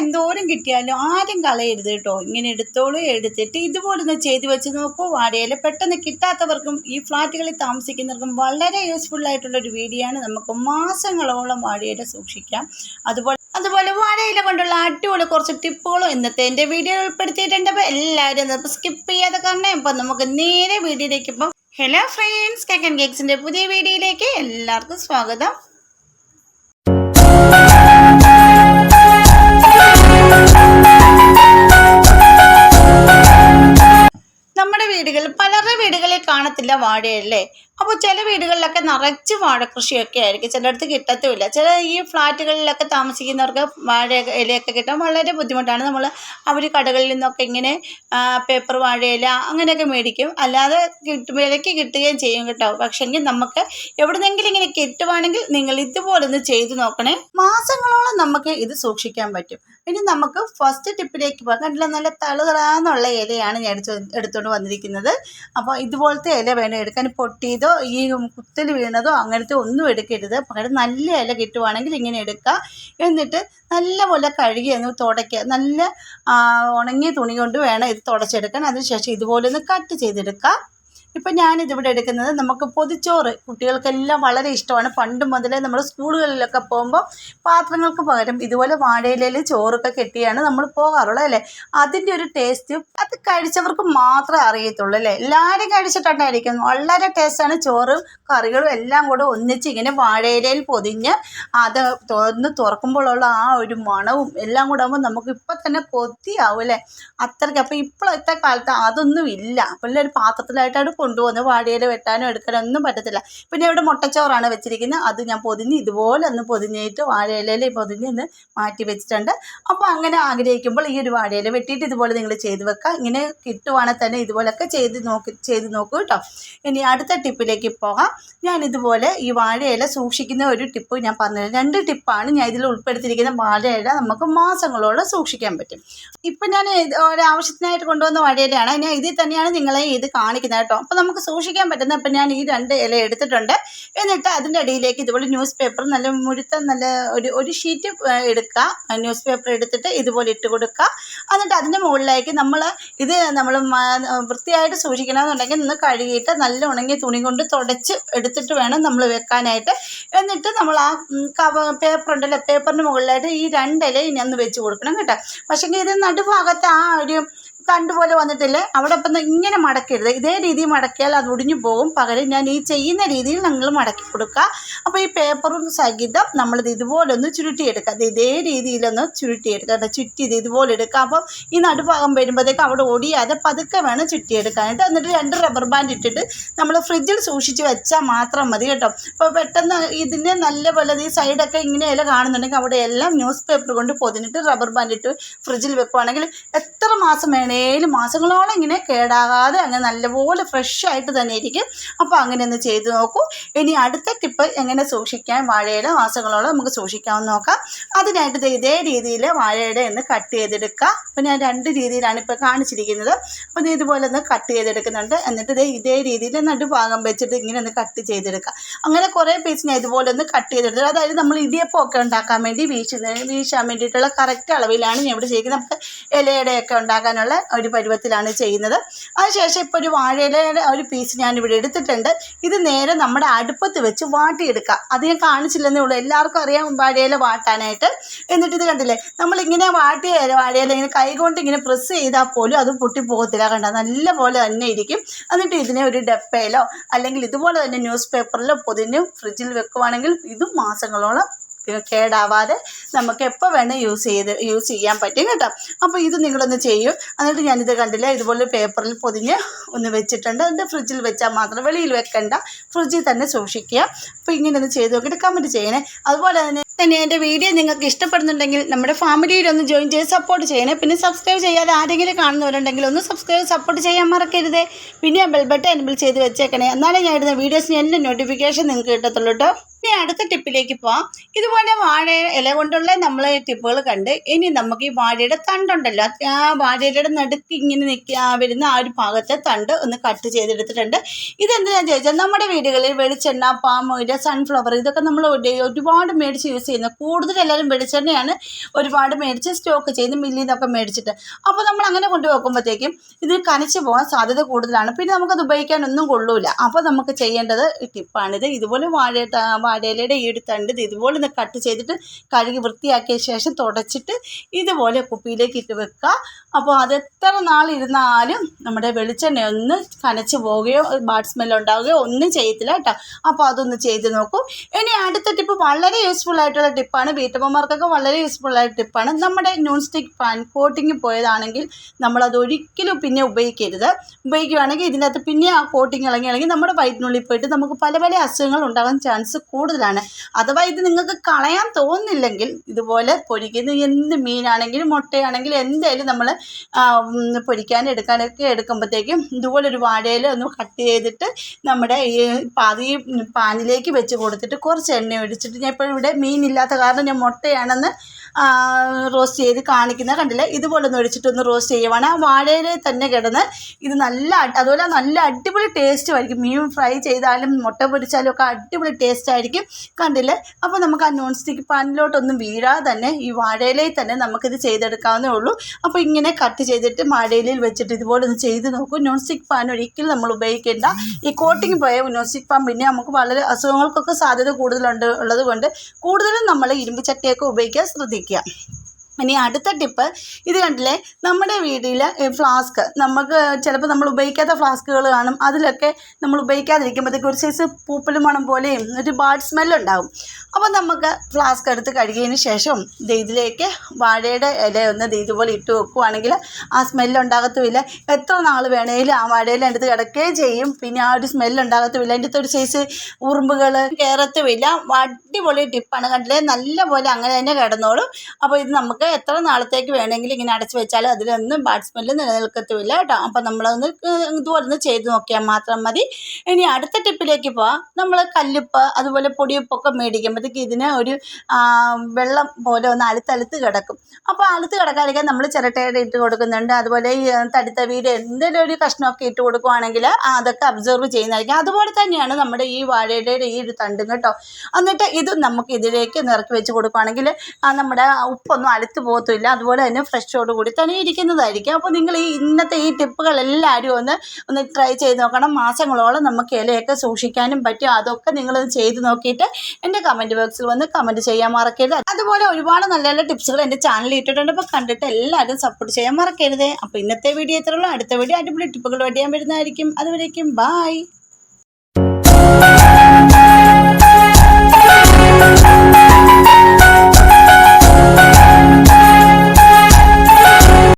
എന്തോരം കിട്ടിയാലും ആരും കളയരുത് കേട്ടോ. ഇങ്ങനെ എടുത്തോളൂ എടുത്തിട്ട് ഇതുപോലൊന്ന് ചെയ്ത് വെച്ച് നോക്കൂ. വാടകയിൽ പെട്ടെന്ന് കിട്ടാത്തവർക്കും ഈ ഫ്ലാറ്റുകളിൽ താമസിക്കുന്നവർക്കും വളരെ യൂസ്ഫുൾ ആയിട്ടുള്ള ഒരു വീഡിയോ ആണ് നമുക്ക് മാസങ്ങളോളം വാടകയിൽ സൂക്ഷിക്കാം. അതുപോലെ അതുപോലെ വാഴയില കൊണ്ടുള്ള അടിപൊളി കുറച്ച് ടിപ്പുകളും ഇന്നത്തെ എന്റെ വീഡിയോയിൽ ഉൾപ്പെടുത്തിയിട്ടുണ്ട്. അപ്പോൾ എല്ലാവരും അപ്പോൾ സ്കിപ്പ് ചെയ്യാതെ കാരണം ഇപ്പം നമുക്ക് നേരെ വീഡിയോയിലേക്ക് ഇപ്പം ഹലോ ഫ്രണ്ട്സ് കേക്കൻ കേക്സിന്റെ പുതിയ വീഡിയോയിലേക്ക് എല്ലാവർക്കും സ്വാഗതം. കാണത്തില്ല വാഴയല്ലേ? അപ്പോൾ ചില വീടുകളിലൊക്കെ നിറച്ച് വാഴക്കൃഷിയൊക്കെ ആയിരിക്കും. ചിലയിടത്ത് കിട്ടത്തുമില്ല. ചില ഈ ഫ്ലാറ്റുകളിലൊക്കെ താമസിക്കുന്നവർക്ക് വാഴ ഇലയൊക്കെ കിട്ടാൻ വളരെ ബുദ്ധിമുട്ടാണ്. നമ്മൾ അവർ കടകളിൽ നിന്നൊക്കെ ഇങ്ങനെ പേപ്പർ വാഴയില അങ്ങനെയൊക്കെ മേടിക്കും. അല്ലാതെ വിലയ്ക്ക് കിട്ടുകയും ചെയ്യും കേട്ടോ. പക്ഷെങ്കിൽ നമുക്ക് എവിടുന്നെങ്കിലും ഇങ്ങനെ കിട്ടുവാണെങ്കിൽ നിങ്ങൾ ഇതുപോലെ ഒന്ന് ചെയ്തു നോക്കണേ. മാസങ്ങളോളം നമുക്ക് ഇത് സൂക്ഷിക്കാൻ പറ്റും. ഇനി നമുക്ക് ഫസ്റ്റ് ടിപ്പിലേക്ക് പോകാം. കണ്ടില്ല? നല്ല തളുതളാന്നുള്ള ഇലയാണ് ഞാൻ എടുത്തു എടുത്തുകൊണ്ട് വന്നിരിക്കുന്നത്. അപ്പോൾ ഇതുപോലത്തെ ഇല വേണം എടുക്കാൻ. പൊട്ടിയതോ ഈ കുത്തൽ വീണതോ അങ്ങനത്തെ ഒന്നും എടുക്കരുത്. പകരം നല്ല ഇല കിട്ടുവാണെങ്കിൽ ഇങ്ങനെ എടുക്കുക എന്നിട്ട് നല്ലപോലെ കഴുകി ഒന്ന് തുടയ്ക്കുക. നല്ല ഉണങ്ങിയ തുണി കൊണ്ട് വേണം ഇത് തുടച്ചെടുക്കാൻ. അതിനുശേഷം ഇതുപോലെ ഒന്ന് കട്ട് ചെയ്തെടുക്കുക ഇപ്പം ഞാനിതിവിടെ എടുക്കുന്നത് നമുക്ക് പൊതിച്ചോറ് കുട്ടികൾക്കെല്ലാം വളരെ ഇഷ്ടമാണ്. പണ്ട് മുതലേ നമ്മൾ സ്കൂളുകളിലൊക്കെ പോകുമ്പോൾ പാത്രങ്ങൾക്ക് പകരം ഇതുപോലെ വാഴയിലയിൽ ചോറൊക്കെ കെട്ടിയാണ് നമ്മൾ പോകാറുള്ളത് അല്ലേ? അതിന്റെ ഒരു ടേസ്റ്റ് അത് കഴിച്ചവർക്ക് മാത്രമേ അറിയത്തുള്ളൂ അല്ലേ? എല്ലാവരും കഴിച്ചിട്ടുണ്ടായിരിക്കും. വളരെ ടേസ്റ്റാണ് ചോറും കറികളും എല്ലാം കൂടെ ഒന്നിച്ച് ഇങ്ങനെ വാഴയിലയിൽ പൊതിഞ്ഞ് അത് തുറന്ന് തുറക്കുമ്പോഴുള്ള ആ ഒരു മണവും എല്ലാം കൂടെ ആകുമ്പോൾ നമുക്ക് ഇപ്പം തന്നെ കൊതിയാവും അല്ലേ? അത്രയ്ക്ക്. അപ്പോൾ ഇപ്പോഴത്തെ കാലത്ത് അതൊന്നും ഇല്ല. പിള്ളേർ പാത്രത്തിലായിട്ടാണ് കൊണ്ടുപോകുന്നത് വാഴയിൽ വെട്ടാനോ എടുക്കാനോ ഒന്നും പറ്റത്തില്ല. പിന്നെ ഇവിടെ മുട്ടച്ചോറാണ് വെച്ചിരിക്കുന്നത്. അത് ഞാൻ പൊതിഞ്ഞ് ഇതുപോലെ ഒന്ന് പൊതിഞ്ഞിട്ട് വാഴയിലയിൽ പൊതിഞ്ഞ് ഒന്ന് മാറ്റി വെച്ചിട്ടുണ്ട്. അപ്പോൾ അങ്ങനെ ആഗ്രഹിക്കുമ്പോൾ ഈ ഒരു വാഴയില വെട്ടിയിട്ട് ഇതുപോലെ നിങ്ങൾ ചെയ്ത് വെക്കുക. ഇങ്ങനെ കിട്ടുവാണെങ്കിൽ തന്നെ ഇതുപോലൊക്കെ ചെയ്ത് നോക്കി ചെയ്ത് നോക്കൂ കേട്ടോ. ഇനി അടുത്ത ടിപ്പിലേക്ക് പോകാം. ഞാൻ ഇതുപോലെ ഈ വാഴയില സൂക്ഷിക്കുന്ന ഒരു ടിപ്പ് ഞാൻ പറഞ്ഞു രണ്ട് ടിപ്പാണ് ഞാൻ ഇതിൽ ഉൾപ്പെടുത്തിയിരിക്കുന്ന വാഴയില നമുക്ക് മാസങ്ങളോളം സൂക്ഷിക്കാൻ പറ്റും. ഇപ്പം ഞാൻ ഒരാവശ്യത്തിനായിട്ട് കൊണ്ടുവന്ന വാഴയിലയാണ് ഞാൻ ഇതിൽ തന്നെയാണ് നിങ്ങളെ ഇത് കാണിക്കുന്നത് കേട്ടോ. അപ്പോൾ നമുക്ക് സൂക്ഷിക്കാൻ പറ്റുന്ന ഇപ്പം ഞാൻ ഈ രണ്ട് ഇല എടുത്തിട്ടുണ്ട്. എന്നിട്ട് അതിന്റെ അടിയിലേക്ക് ഇതുപോലെ ന്യൂസ് പേപ്പർ നല്ല മുഴുത്ത നല്ല ഒരു ഒരു ഷീറ്റ് എടുക്കുക. ന്യൂസ് പേപ്പർ എടുത്തിട്ട് ഇതുപോലെ ഇട്ട് കൊടുക്കുക. എന്നിട്ട് അതിന്റെ മുകളിലേക്ക് നമ്മൾ ഇത് നമ്മൾ വൃത്തിയായിട്ട് സൂക്ഷിക്കണമെന്നുണ്ടെങ്കിൽ നിന്ന് കഴുകിയിട്ട് നല്ല ഉണങ്ങിയ തുണി കൊണ്ട് തുടച്ച് എടുത്തിട്ട് വേണം നമ്മൾ വെക്കാനായിട്ട്. എന്നിട്ട് നമ്മൾ ആ കവ പേപ്പർ ഉണ്ടല്ലോ പേപ്പറിന്റെ മുകളിലായിട്ട് ഈ രണ്ടില ഇനി അന്ന് വെച്ച് കൊടുക്കണം കേട്ടോ. പക്ഷേങ്കിൽ ഇത് നടുഭാഗത്ത് ആ ഒരു തണ്ട് പോലെ വന്നിട്ടില്ലേ. അവിടെ ഇപ്പം ഇങ്ങനെ മടക്കരുത്. ഇതേ രീതിയിൽ മടക്കിയാൽ അത് ഒടിഞ്ഞു പോകും. പകരം ഞാൻ ഈ ചെയ്യുന്ന രീതിയിൽ നിങ്ങൾ മടക്കി കൊടുക്കുക. അപ്പോൾ ഈ പേപ്പറും സഹിതം നമ്മളിത് ഇതുപോലെ ഒന്ന് ചുരുട്ടിയെടുക്കുക. അത് ഇതേ രീതിയിലൊന്ന് ചുരുട്ടിയെടുക്കുക. അത് ചുറ്റി ഇത് ഇതുപോലെ എടുക്കുക. അപ്പം ഈ നടുഭാഗം വരുമ്പോഴത്തേക്ക് അവിടെ ഒടിയാതെ പതുക്കെ വേണം ചുറ്റിയെടുക്കാനായിട്ട്. എന്നിട്ട് രണ്ട് റബ്ബർ ബാൻഡ് ഇട്ടിട്ട് നമ്മൾ ഫ്രിഡ്ജിൽ സൂക്ഷിച്ച് വെച്ചാൽ മാത്രം മതി കേട്ടോ. അപ്പോൾ പെട്ടെന്ന് ഇതിന്റെ നല്ലപോലെ ഈ സൈഡൊക്കെ ഇല കാണുന്നുണ്ടെങ്കിൽ അവിടെ എല്ലാം ന്യൂസ് പേപ്പർ കൊണ്ട് പൊതിഞ്ഞിട്ട് റബ്ബർ ബാൻഡ് ഇട്ട് ഫ്രിഡ്ജിൽ വെക്കുവാണെങ്കിൽ എത്ര മാസം വേണേലും മാസങ്ങളോളം ഇങ്ങനെ കേടാകാതെ അങ്ങനെ നല്ലപോലെ ഫ്രഷ് ആയിട്ട് തന്നെ ഇരിക്കും. അപ്പോൾ അങ്ങനെ ഒന്ന് ചെയ്ത് നോക്കൂ. ഇനി അടുത്ത ടിപ്പ് എങ്ങനെ സൂക്ഷിക്കാൻ വാഴയില മാസങ്ങളോളം നമുക്ക് സൂക്ഷിക്കാമെന്ന് നോക്കാം. അതിനായിട്ട് ഇതേ രീതിയിൽ വാഴയുടെ ഒന്ന് കട്ട് ചെയ്തെടുക്കുക. അപ്പോൾ ഞാൻ രണ്ട് രീതിയിലാണ് ഇപ്പോൾ കാണിച്ചിരിക്കുന്നത്. അപ്പോൾ ഇത് ഇതുപോലെ ഒന്ന് കട്ട് ചെയ്തെടുക്കുന്നുണ്ട്. എന്നിട്ട് ദേ ഇതേ രീതിയിൽ നടുഭാഗം വെച്ചിട്ട് ഇങ്ങനെ ഒന്ന് കട്ട് ചെയ്തെടുക്കുക. അങ്ങനെ കുറേ പീസ് ഞാൻ ഇതുപോലെ ഒന്ന് കട്ട് ചെയ്തെടുത്തത് അതായത് നമ്മൾ ഇടിയപ്പമൊക്കെ ഉണ്ടാക്കാൻ വേണ്ടി വീശുന്നതിന് വീശാൻ വേണ്ടിയിട്ടുള്ള കറക്റ്റ് അളവിലാണ് ഞാൻ ഇവിടെ ചെയ്യുന്നത് നമുക്ക് ഇലയുടെയൊക്കെ ഉണ്ടാക്കാനുള്ള ഒരു പരുവത്തിലാണ് ചെയ്യുന്നത്. അതിനുശേഷം ഇപ്പോൾ ഒരു വാഴയിലയുടെ ഒരു പീസ് ഞാൻ ഇവിടെ എടുത്തിട്ടുണ്ട്. ഇത് നേരെ നമ്മുടെ അടുപ്പത്ത് വെച്ച് വാട്ടിയെടുക്കുക. അത് ഞാൻ കാണിച്ചില്ലെന്നേ ഉള്ളൂ. എല്ലാവർക്കും അറിയാം വാഴയില വാട്ടാനായിട്ട്. എന്നിട്ട് ഇത് കണ്ടില്ലേ? നമ്മളിങ്ങനെ വാട്ടിയ വാഴയില ഇങ്ങനെ കൈകൊണ്ട് ഇങ്ങനെ പ്രസ് ചെയ്താൽ പോലും അത് പൊട്ടിപ്പോകത്തില്ല കണ്ട? നല്ല പോലെ തന്നെ ഇരിക്കും. എന്നിട്ട് ഇതിനെ ഒരു ഡപ്പയിലോ അല്ലെങ്കിൽ ഇതുപോലെ തന്നെ ന്യൂസ് പേപ്പറിലോ പൊതിഞ്ഞ് ഫ്രിഡ്ജിൽ വെക്കുവാണെങ്കിൽ ഇതും മാസങ്ങളോളം കേടാവാതെ നമുക്ക് എപ്പോൾ വേണേൽ യൂസ് ചെയ്ത് യൂസ് ചെയ്യാൻ പറ്റും കേട്ടോ. അപ്പോൾ ഇത് നിങ്ങളൊന്ന് ചെയ്യും. എന്നിട്ട് ഞാനിത് കണ്ടില്ല ഇതുപോലെ പേപ്പറിൽ പൊതിഞ്ഞ് ഒന്ന് വെച്ചിട്ടുണ്ട്. അതിന്റെ ഫ്രിഡ്ജിൽ വെച്ചാൽ മാത്രം വെളിയിൽ വെക്കണ്ട. ഫ്രിഡ്ജിൽ തന്നെ സൂക്ഷിക്കുക. അപ്പോൾ ഇങ്ങനെ ഒന്ന് ചെയ്ത് നോക്കിയിട്ട് കമന്റ് ചെയ്യണേ. അതുപോലെ തന്നെ തന്നെ എന്റെ വീഡിയോ നിങ്ങൾക്ക് ഇഷ്ടപ്പെടുന്നുണ്ടെങ്കിൽ നമ്മുടെ ഫാമിലിയിൽ ഒന്ന് ജോയിൻ ചെയ്ത് സപ്പോർട്ട് ചെയ്യണേ. പിന്നെ സബ്സ്ക്രൈബ് ചെയ്യാതെ ആരെങ്കിലും കാണുന്നവരുണ്ടെങ്കിൽ ഒന്ന് സബ്സ്ക്രൈബ് സപ്പോർട്ട് ചെയ്യാൻ മറക്കരുത്. പിന്നെ ബെൽ ബട്ടൺ എനബിൾ ചെയ്ത് വെച്ചേക്കണേ. എന്നാലേ ഞാൻ ഇടുന്ന വീഡിയോസിന് എന്റെ നോട്ടിഫിക്കേഷൻ നിങ്ങൾക്ക് കിട്ടത്തുള്ളൂ കേട്ടോ ഇനി അടുത്ത ടിപ്പിലേക്ക് പോവാം. ഇതുപോലെ വാഴ ഇല കൊണ്ടുള്ള നമ്മൾ ടിപ്പുകൾ കണ്ട് ഇനി നമുക്ക് ഈ വാഴയുടെ തണ്ടുണ്ടല്ലോ ആ വാഴയുടെ നടുക്ക് ഇങ്ങനെ നിൽക്കുക വരുന്ന ആ ഒരു ഭാഗത്തെ തണ്ട് ഒന്ന് കട്ട് ചെയ്തെടുത്തിട്ടുണ്ട്. ഇതെന്തിനാന്ന് ചോദിച്ചാൽ നമ്മുടെ വീടുകളിൽ വെളിച്ചെണ്ണ പാം സൺഫ്ലവർ ഇതൊക്കെ നമ്മൾ ഒരുപാട് മേടിച്ച് യൂസ് ചെയ്യുന്നത്. കൂടുതൽ എല്ലാവരും വെളിച്ചെണ്ണയാണ് ഒരുപാട് മേടിച്ച് സ്റ്റോക്ക് ചെയ്ത് മില്ലിൽ നിന്നൊക്കെ മേടിച്ചിട്ട്. അപ്പോൾ നമ്മൾ അങ്ങനെ കൊണ്ടുപോകുമ്പോഴത്തേക്കും ഇതിൽ ഇത് കനച്ച് പോകാൻ സാധ്യത കൂടുതലാണ്. പിന്നെ നമുക്കത് ഉപയോഗിക്കാനൊന്നും കൊള്ളൂല. അപ്പോൾ നമുക്ക് ചെയ്യേണ്ടത് ടിപ്പാണിത് ഇതുപോലെ വാഴ വാഴയിലയുടെ ഈ ഒരു തണ്ട് ഇത് ഇതുപോലെ ഒന്ന് കട്ട് ചെയ്തിട്ട് കഴുകി വൃത്തിയാക്കിയ ശേഷം തുടച്ചിട്ട് ഇതുപോലെ കുപ്പിയിലേക്ക് ഇട്ട് വെക്കുക. അപ്പോൾ അത് എത്ര നാളിരുന്നാലും നമ്മുടെ വെളിച്ചെണ്ണ ഒന്ന് കനച്ച് പോവുകയോ ബാഡ് സ്മെൽ ഉണ്ടാവുകയോ ഒന്നും ചെയ്യത്തില്ല കേട്ടോ. അപ്പോൾ അതൊന്ന് ചെയ്ത് നോക്കൂ. ഇനി അടുത്ത ടിപ്പ് വളരെ യൂസ്ഫുൾ ആയിട്ടുള്ള ടിപ്പാണ് വീട്ടമ്മമാർക്കൊക്കെ വളരെ യൂസ്ഫുൾ ആയ ടിപ്പാണ് നമ്മുടെ നോൺ സ്റ്റിക്ക് പാൻ കോട്ടിങ് പോയതാണെങ്കിൽ നമ്മളത് ഒരിക്കലും പിന്നെ ഉപയോഗിക്കരുത്. ഉപയോഗിക്കുകയാണെങ്കിൽ ഇതിനകത്ത് പിന്നെ ആ കോട്ടിങ് ഇളകി ഇളകി നമ്മുടെ വയറ്റിനുള്ളിൽ പോയിട്ട് നമുക്ക് പല പല അസുഖങ്ങൾ ഉണ്ടാകാൻ ചാൻസ് കൂടുതലാണ്. അഥവാ ഇത് നിങ്ങൾക്ക് കളയാൻ തോന്നുന്നില്ലെങ്കിൽ ഇതുപോലെ പൊരിക്കുന്ന എന്ത് മീനാണെങ്കിലും മുട്ടയാണെങ്കിലും എന്തായാലും നമ്മൾ പൊരിക്കാൻ എടുക്കാനൊക്കെ എടുക്കുമ്പോഴത്തേക്കും ഇതുപോലൊരു വാഴയിൽ ഒന്ന് കട്ട് ചെയ്തിട്ട് നമ്മുടെ ഈ പാതി പാനിലേക്ക് വെച്ച് കൊടുത്തിട്ട് കുറച്ച് എണ്ണ ഒഴിച്ചിട്ട് ഞാൻ ഇപ്പോൾ ഇവിടെ മീനില്ലാത്ത കാരണം ഞാൻ മുട്ടയാണെന്ന് റോസ്റ്റ് ചെയ്ത് കാണിക്കുന്നത് കണ്ടില്ലേ? ഇതുപോലെ ഒന്ന് ഒഴിച്ചിട്ടൊന്ന് റോസ്റ്റ് ചെയ്യുവാണ്. ആ വാഴയിൽ തന്നെ കിടന്ന് ഇത് നല്ല അതുപോലെ നല്ല അടിപൊളി ടേസ്റ്റ് ആയിരിക്കും. മീൻ ഫ്രൈ ചെയ്താലും മുട്ട പൊരിച്ചാലും ഒക്കെ അടിപൊളി ടേസ്റ്റ് ആയിരിക്കും. കണ്ടില്ലേ? അപ്പോൾ നമുക്ക് ആ നോൺ സ്റ്റിക്ക് പാനിലോട്ടൊന്നും വീഴാതെ തന്നെ ഈ വാഴയിലയിൽ തന്നെ നമുക്കിത് ചെയ്തെടുക്കാവുന്നേ ഉള്ളൂ. അപ്പോൾ ഇങ്ങനെ കട്ട് ചെയ്തിട്ട് വാഴയിലയിൽ വെച്ചിട്ട് ഇതുപോലെ ഒന്ന് ചെയ്ത് നോക്കൂ. നോൺ സ്റ്റിക്ക് പാൻ ഒരിക്കലും നമ്മൾ ഉപയോഗിക്കേണ്ട. ഈ കോട്ടിങ് പോയ നോൺ സ്റ്റിക്ക് പാൻ പിന്നെ നമുക്ക് വളരെ അസുഖങ്ങൾക്കൊക്കെ സാധ്യത കൂടുതലുണ്ട് ഉള്ളത് കൊണ്ട് കൂടുതലും നമ്മൾ ഇരുമ്പ് ചട്ടിയൊക്കെ ഉപയോഗിക്കാൻ ശ്രദ്ധിക്കുക ഉപയോഗിക്കാം ഇനി അടുത്ത ടിപ്പ് ഇത് കണ്ടില്ലേ? നമ്മുടെ വീട്ടിൽ ഫ്ലാസ്ക് നമുക്ക് ചിലപ്പോൾ നമ്മൾ ഉപയോഗിക്കാത്ത ഫ്ലാസ്കുകൾ കാണും. അതിലൊക്കെ നമ്മൾ ഉപയോഗിക്കാതിരിക്കുമ്പോഴത്തേക്ക് ഒരു സൈസ് പൂപ്പലും മണം പോലെയും ഒരു ബാഡ് സ്മെല്ലുണ്ടാകും അപ്പോൾ നമുക്ക് ഫ്ലാസ്ക് എടുത്ത് കഴുകിയതിന് ശേഷം ഇതിലേക്ക് വാഴയുടെ ഇല ഒന്ന് ഇതുപോലെ ഇട്ട് വെക്കുവാണെങ്കിൽ ആ സ്മെല്ലുണ്ടാകത്തുമില്ല എത്ര നാൾ വേണേലും ആ വാഴയില എടുത്ത് കിടക്കുകയും ചെയ്യും. പിന്നെ ആ ഒരു സ്മെല്ലുണ്ടാകത്തുമില്ല അതിന്റെ ഒരു സൈസ് ഉറുമ്പുകൾ കയറത്തുമില്ല അടിപൊളി ടിപ്പാണ് കണ്ടില്ലേ? നല്ല പോലെ അങ്ങനെ തന്നെ കിടന്നോളും. അപ്പോൾ ഇത് നമുക്ക് എത്ര നാളത്തേക്ക് വേണമെങ്കിലും ഇങ്ങനെ അടച്ചു വെച്ചാൽ അതിലൊന്നും സ്മെല്ല് നിലനിൽക്കത്തുമില്ല കേട്ടോ. അപ്പോൾ നമ്മളൊന്ന് ഇതുപോലെ ഒന്ന് ചെയ്ത് നോക്കിയാൽ മാത്രം മതി. ഇനി അടുത്ത ടിപ്പിലേക്ക് പോവാം. നമ്മൾ കല്ലുപ്പ് അതുപോലെ പൊടിയുപ്പൊക്കെ മേടിക്കുമ്പോഴത്തേക്ക് ഇതിന് ഒരു വെള്ളം പോലെ ഒന്ന് അലുത്തലുത്ത് കിടക്കും. അപ്പോൾ അലുത്ത് കിടക്കാതിരിക്കാൻ നമ്മൾ ചിരട്ടയുടെ ഇട്ട് കൊടുക്കുന്നുണ്ട്. അതുപോലെ ഈ തടിത്തവിയുടെ എന്തെങ്കിലും ഒരു കഷ്ണമൊക്കെ ഇട്ട് കൊടുക്കുവാണെങ്കിൽ അതൊക്കെ അബ്സർവ് ചെയ്യുന്നതായിരിക്കും. അതുപോലെ തന്നെയാണ് നമ്മുടെ ഈ വാഴയുടെ ഈ ഒരു തണ്ടും കേട്ടോ. എന്നിട്ട് ഇത് നമുക്ക് ഇതിലേക്ക് നിറക്കി വെച്ച് കൊടുക്കുവാണെങ്കിൽ നമ്മുടെ ഉപ്പൊന്നും അലുത്ത് പോകത്തുമില്ല. അതുപോലെ തന്നെ ഫ്രഷോട് കൂടി തനിയിരിക്കുന്നതായിരിക്കും അപ്പോൾ നിങ്ങൾ ഈ ഇന്നത്തെ ഈ ടിപ്പുകൾ എല്ലാവരും ഒന്ന് ഒന്ന് ട്രൈ ചെയ്ത് നോക്കണം. മാസങ്ങളോളം നമുക്ക് ഇലയൊക്കെ സൂക്ഷിക്കാനും പറ്റും. അതൊക്കെ നിങ്ങളത് ചെയ്ത് നോക്കിയിട്ട് എന്റെ കമന്റ് ബോക്സിൽ വന്ന് കമന്റ് ചെയ്യാൻ മറക്കരുത്. അതുപോലെ ഒരുപാട് നല്ല നല്ല ടിപ്സുകൾ എന്റെ ചാനലിൽ ഇട്ടിട്ടുണ്ട്. അപ്പോൾ കണ്ടിട്ട് എല്ലാവരും സപ്പോർട്ട് ചെയ്യാൻ മറക്കരുത്. അപ്പോൾ ഇന്നത്തെ വീഡിയോ ഇത്രയുള്ളൂ അടുത്ത വീഡിയോ അടിപൊളി ടിപ്പുകൾ വേണ്ടി ഞാൻ വരുന്നതായിരിക്കും. അതുവരേക്കും ബായ്